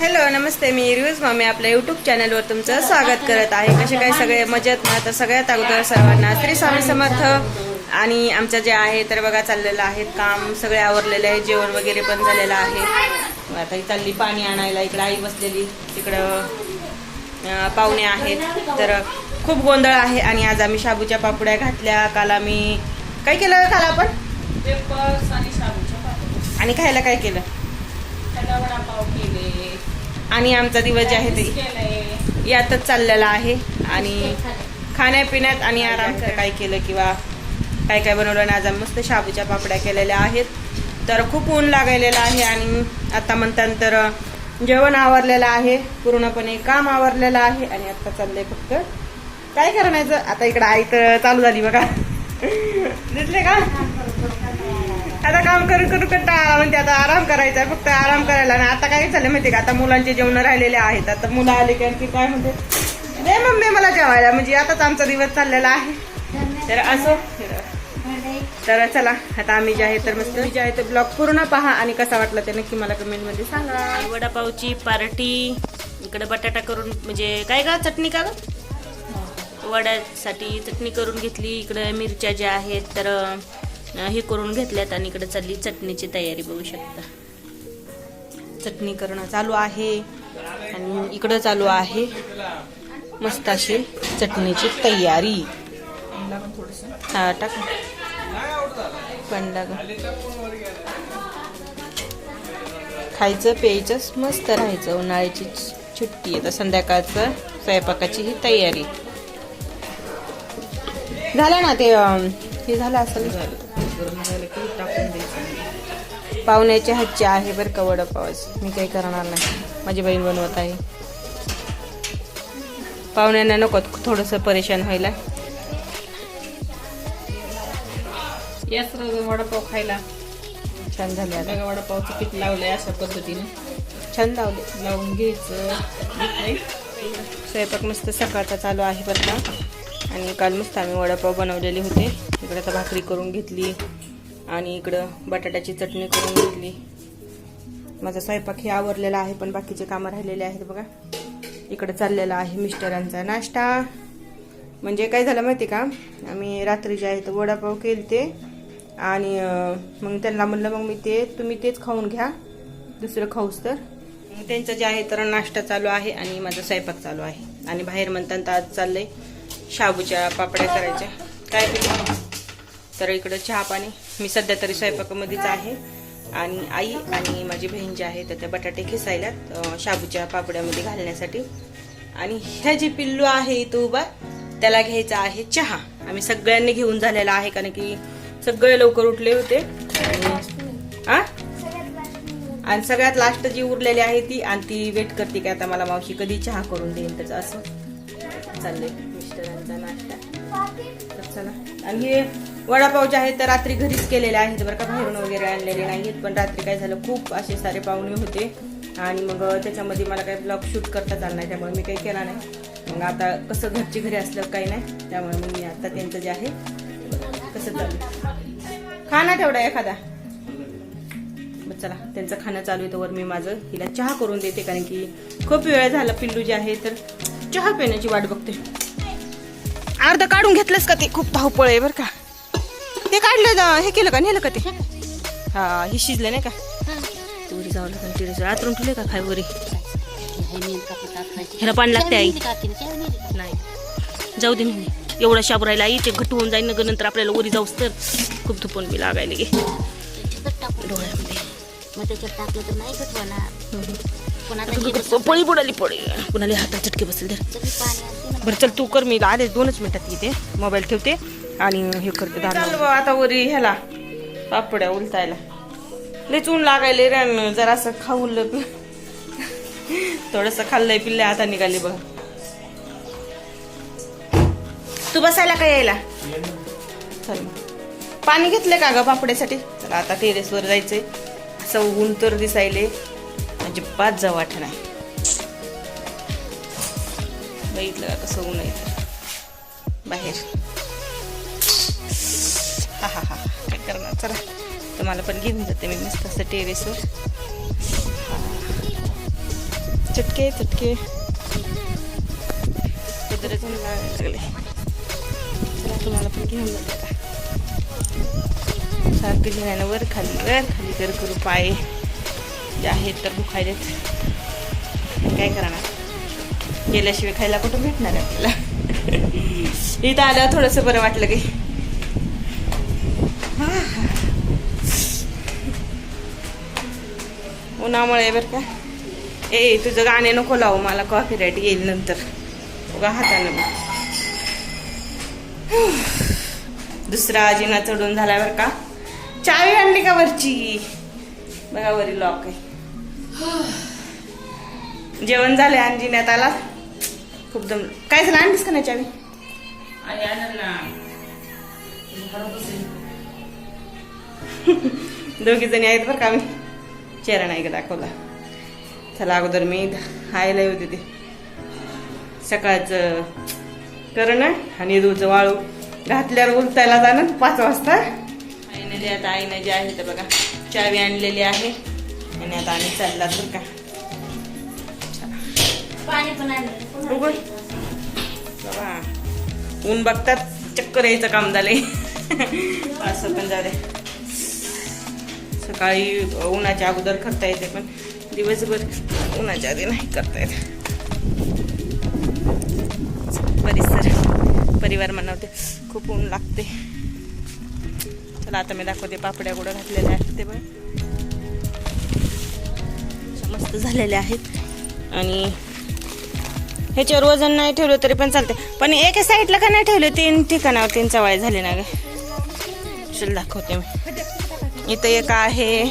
Hello नमस्ते. मी reviews मामी. आपल्या YouTube चॅनलवर तुमचं स्वागत करत आहे. कसे काय सगळे? मजेत ना? तर सगळ्यात अगोदर सर्वांना श्री स्वामी समर्थ. आणि आमचं जे आहे तर बघा चाललेलं आहे काम. सगळे आवरलेले आहे. जेवण वगैरे पण झालेलं आहे. आता चालली पाणी आणायला. इकडं आई बसलेली. तिकडं पाहुणे आहेत. तर खूप गोंधळ आहे. आणि आज आम्ही शाबूच्या पापड्या घातल्या. काल आम्ही काय केलं काल आपण? आणि खायला काय केलं? केले. आणि आमचा दिवस जे आहे ते यातच चाललेला आहे. आणि खाण्यापिण्यात आणि आराम काय केलं किंवा काय काय बनवलं. ना आज आम्ही मस्त शाबूच्या पापड्या केलेल्या आहेत. तर खूप ऊन लागायलेलं आहे आणि आता म्हणतात तर जेवण आवरलेलं आहे. पूर्णपणे काम आवरलेलं आहे. आणि आता चाललंय फक्त काय करायचं? आता इकडं आई तर चालू झाली बघा. दिसले का? आता काम करून करून कंटाळा आला म्हणते आता आराम करायचा आहे फक्त आराम करायला. ना आता काय झालं माहिती का? आता मुलांचे जेवण राहिलेले आहेत. आता मुलं आले की आणखी काय म्हणते? दे मम्मी मला जेवायला म्हणजे आताच आमचा दिवस चाललेला आहे. तर असो. तर चला आता आम्ही जे आहे तर मस्त. जे आहे ते ब्लॉग पूर्ण पहा आणि कसा वाटला ते नक्की मला कमेंटमध्ये सांगा. वडापावची पार्टी इकडे बटाटा करून म्हणजे काय का चटणी का ग? वड्यासाठी चटणी करून घेतली इकडे मिरच्या ज्या आहेत तर हे करून घेतल्यात आणि इकडे चालली चटणीची तयारी बघू शकता. चटणी करणं चालू आहे आणि इकडं चालू आहे मस्त अशी चटणीची तयारी. हा टाक. पण खायचं प्यायचं मस्त राहायचं. उन्हाळ्याची सुट्टी आहे तर संध्याकाळचं स्वयंपाकाची ही तयारी. झालं ना ते हे झालं असं झालं असेल टाकून द्यायचं. पाहुण्याच्या हातची आहे बरं का वडापावच. मी काही करणार नाही. माझी बहीण बनवत आहे. पाहुण्यांना नको थोडस परेशान व्हायला. याच वडापाव खायला. छान झाले आता. वडापावचं पीठ लावलंय अशा पद्धतीने. छान लावले लावून घ्यायचं. स्वयंपाक मस्त सकाळचा चालू आहे बरं का. आणि काल मस्त आम्ही वडापाव बनवलेले होते. इकडे आता भाकरी करून घेतली आणि इकडं बटाट्याची चटणी करून घेतली. माझा स्वयंपाक हे आवरलेला आहे पण बाकीचे कामं राहिलेले आहेत बघा. इकडं चाललेला आहे मिस्टरांचा नाश्ता. म्हणजे काय झालं माहिती का? आम्ही रात्री जे आहे तर वडापाव केले ते आणि मग त्यांना म्हणलं मग मी ते तुम्ही तेच खाऊन घ्या दुसरं खाऊस तर. मग त्यांचं जे आहे तर नाश्ता चालू आहे आणि माझा स्वयंपाक चालू आहे. आणि बाहेर म्हणताना आज चाललंय शाबूच्या पापड्या करायच्या. काय तर इकडं चहा पाणी. मी सध्या तरी स्वयंपाकामध्येच आहे. आणि आई आणि माझी बहीण जी आहे तर त्या बटाटे खिसायल्यात शाबूच्या पापड्यामध्ये घालण्यासाठी. आणि ह्या जी पिल्लू आहे इथं उभा त्याला घ्यायचा आहे चहा. आम्ही सगळ्यांनी घेऊन झालेला आहे कारण की सगळे लवकर उठले होते. आणि सगळ्यात लास्ट जी उरलेली आहे ती आणि ती वेट करते की आता मला मावशी कधी चहा करून देईल त्याचं असं चाललंय. मिस्टरांचा नाश्ता. तर चला. आणि हे वडापाव जे आहेत तर रात्री घरीच केलेले आहेत. बरं का बाहेरून वगैरे आणलेले नाहीत पण रात्री काय झालं खूप असे सारे पाहुणे होते. आणि मग त्याच्यामध्ये मला काही ब्लॉग शूट करता चालणार नाही त्यामुळे मी काही केला नाही. मग आता कसं घरची घरी असलं काही नाही त्यामुळे मग मी आता त्यांचं जे आहे कसं चालू खाना तेवढा एखादा. चला त्यांचं खाणं चालू आहे तर मी माझं हिला चहा करून देते कारण की खूप वेळ झाला पिल्लू जे आहे तर चहा पिण्याची वाट बघते. अर्ध काढून घेतलंस का ते? खूप धावपळ आहे बरं का. ते काढलं जा- हे केलं का नेलं का ते? हा हे शिजलं नाही का? तुरी जावं लागेल तिथे आतरून ठेवले का खाय वरी ह्याला पाणी लागते आई. नाही. जाऊ दे म्हणे. एवढा शाब राहिला आई ते घट होऊन जाईल ना ग, नंतर आपल्याला वरी जाऊस तर. खूप धुपण बी लागायला गे. डोळ्यामध्ये. मग त्याच्यात टाकलं तर नाही पळी बुडाली पळी. कुणाला हातात चटके बसेल तर. बरं चल तू कर मी आलेच दोनच मिनिटात येते. मोबाईल ठेवते आणि हे करते आता वरी ह्याला पापड्या उलटायला. लयच ऊन लागायले रे जरा असं थोडस खाल्लंय पिल्ले आता निघाले बघ. तू बसायला काय यायला? चल. पाणी घेतलंय का ग पापड्यासाठी? चला आता टेरेसवर जायचंय. असं ऊन तर दिसायले. अजिबात जाऊ वाट नाही. बघितलं का कसं ऊन आहे तर बाहेर हा हा हा काय करणार चला तुम्हाला पण घेऊन जाते मी मस्त असं टेरेसवर चटके चटके कुत्रे लागायला लागले चला तुम्हाला पण घेऊन जाते का सारखं जिन्यानं वर खाली वर खाली कर करू पाय जे आहेत तर दुखायलेत काय करणार गेल्याशिवाय खायला कुठं भेटणार आहे आपल्याला? इथं आल्यावर थोडंसं बरं वाटलं की. उन्हामुळे बरं का. ए तुझं गाणे नको लावू मला कॉफी राईट येईल नंतर. उगा हातानं दुसरा जिना चढून झाला बरं का. चावी आणली का वरची? बघा वरी लॉक आहे. जेवण झाले आणि आला. खूप दम. काय झालं? आणलीस का नाही चावी? दोघी जणी आहेत बरं का मी चेहरा नाही का दाखवला. चला अगोदर मी आयला येऊ ते. सकाळचं करणं आणि दूधचं वाळू. घातल्यावर उलटायला जाणं पाच वाजता. आईने जे आता आईने जे आहे ते बघा. चावी आणलेली आहे. आणि आता आम्ही चालला बरं का. उघड बाबा ऊन बघतात चक्कर यायचं काम झाले असं पण झाले सकाळी उन्हाच्या अगोदर करता येते पण दिवसभर उन्हाच्या आधी नाही करता येत. परिसर परिवार मनवते खूप ऊन लागते. चला आता मी दाखवते पापड्या कुठं घातलेल्या आहेत ते पण मस्त झालेले आहेत. आणि ह्याच्यावर वजन नाही ठेवलं तरी पण चालते पण एका साईडला का नाही ठेवले? तीन ठिकाणावर तीन चवाळे झाले ना ग. चल दाखवते मी. इथं एक आहे.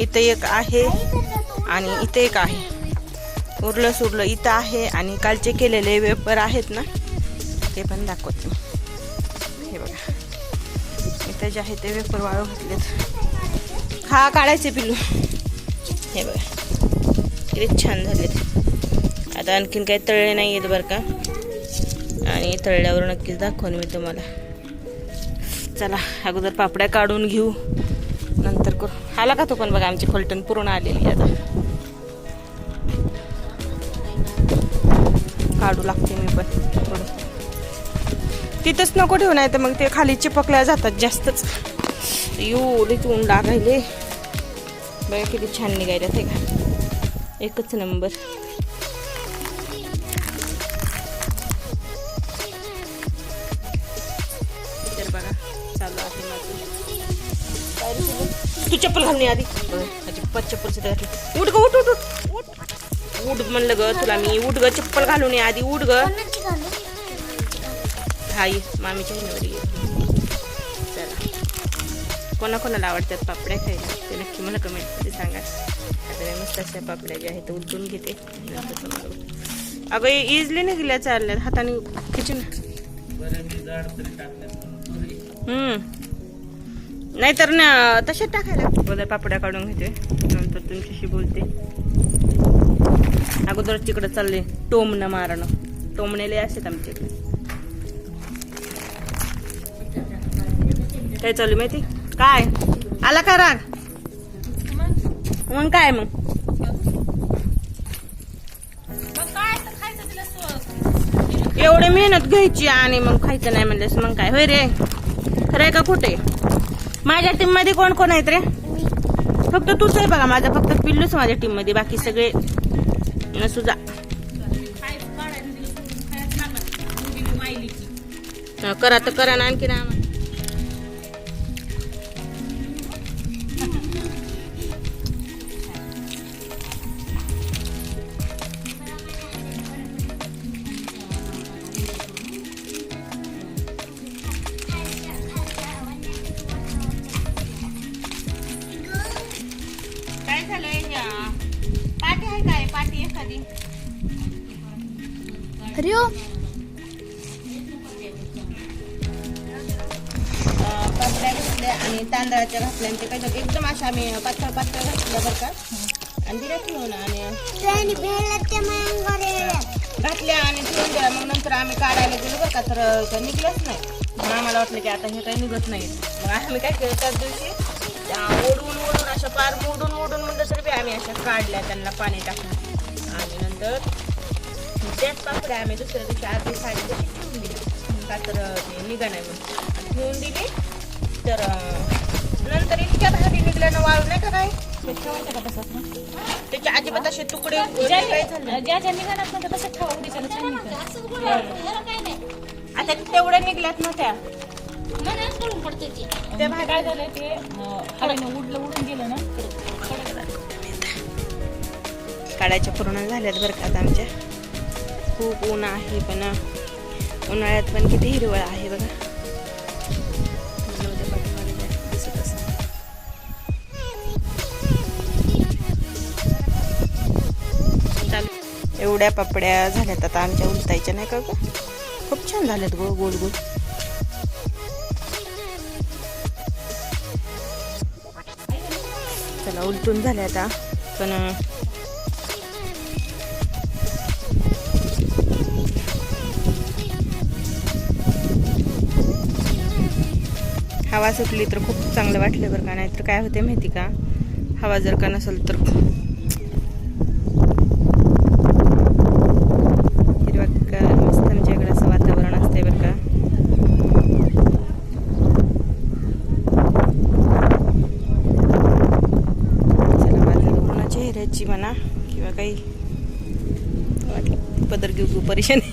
इथं एक आहे आणि इथं एक आहे. उरलं सुरलं इथं आहे आणि कालचे केलेले वेपर आहेत ना ते पण दाखवते मी. हे बघा. इथं जे आहे ते वेपर वाळू घातलेत. हा काढायचे पिलू हे बघा. किती छान झालेत. आता आणखीन काही तळले नाही आहेत बरं का. आणि तळल्यावर नक्कीच दाखवून मी तुम्हाला. चला अगोदर पापड्या काढून घेऊ. नंतर करू. आला का तो पण बघा आमची फलटण पूर्ण आलेली आता. काढू लागते मी पण थोडं. तिथंच नको ठेवून येतं तर मग ते खाली चिपकल्या जातात जास्तच. एवढीच ऊन लागायले. बघा किती छान निघायला ते का एकच नंबर. घालून आधी. अजिबात चप्पल सुद्धा घातली उठ ग उठ उठ उठ. उठ म्हणलं ग तुला मी. उठ ग चप्पल घालून ये आधी. उठ ग. हा ये. मामीच्या हिनवर ये. चला. कोणा कोणाला आवडतात पापड्या खायला? ते नक्की मला कमेंटमध्ये सांगा. आता मस्त अशा पापड्या ज्या आहेत उलटून घेते. अगं इजली नाही गेल्या चालल्या हाताने खिचून. हम्म. नाहीतर ना तशाच टाकायला अगोदर पापड्या काढून घेते. नंतर तुमच्याशी बोलते. अगोदर तिकडं चालले टोमणं मारणं. टोमणेले असतात आमच्याकडे. काय चालू माहिती? काय? आला का राग? मग काय मग? एवढे मेहनत घ्यायची आणि मग खायचं नाही म्हणल्यास मग काय? होय रे. खरं आहे का खोटे माझ्या टीममध्ये कोण कोण आहेत रे? फक्त तूच आहे बघा माझा फक्त पिल्लूच माझ्या टीममध्ये. बाकी सगळे नसुजा हा, करा तर करा ना आणखी ना पापड्या घातल्या आणि तांदळाच्या घातल्या आणि ते काय एकदम अशा आम्ही पातळ पातळ घातल्या बरं का आणि दिल्या ठेवून आणि घातल्या आणि ठेवून दिल्या. मग नंतर आम्ही काढायला गेलो बरं का. तर त्या निघल्याच नाही. मग आम्हाला वाटलं की आता हे काही निघत नाही. मग आम्ही काय केलं त्याच दिवशी? ओढून ओढून अशा पार मोडून तरी बी आम्ही अशा काढल्या त्यांना पाणी टाकून. आणि नंतर त्याच पापड्या आम्ही दुसऱ्या दिवशी अर्धी साडी तशी ठेवून दिली. का तर ते निघा नाही म्हणून. आणि ठेवून दिली. तर नंतर इतक्या भारी निघल्यानं वाळू नाही का काय त्याचे अजिबात असे तुकडे काय झाले ज्या ज्या निघालात ना तसं ठेवा उद्याच्याला छान निघतं. आता तेवढ्या निघल्यात ना त्या. मनात करून पडते ती. त्या ते काय झालंय ते उडलं उडून गेलं ना. काड्याच्या पूर्ण झाल्यात बरं का आता आमच्या. खूप ऊन आहे पण उन्हाळ्यात पण किती हिरवळ आहे बघा. दिसत असतं. एवढ्या पापड्या झाल्यात आता आमच्या उलटायच्या नाही का ग? खूप छान झाल्यात गो गोल गोल. चला उलटून झाल्या आता पण हवा सुटली तर खूप चांगलं वाटलं बरं का नाहीतर काय होते माहिती का? हवा जर का नसेल तर हिरवा मस्त आमच्याकडे असं वातावरण असते बरं का. चला माझं पूर्ण चेहऱ्याची म्हणा किंवा काही. वाटलं पदर घेऊ घेऊ परेशानी.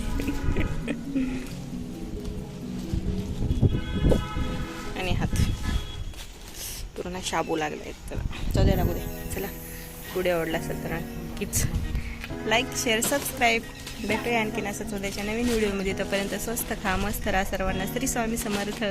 शाबू लागले चला चौद्या दे लागू दे चला पुढे आवडला असेल तर नक्कीच लाईक शेअर सबस्क्राईब भेटूया आणखीन असंच उद्याच्या नवीन व्हिडिओमध्ये. तोपर्यंत स्वस्त खा मस्त राहा सर्वांना तरी स्वामी समर्थ.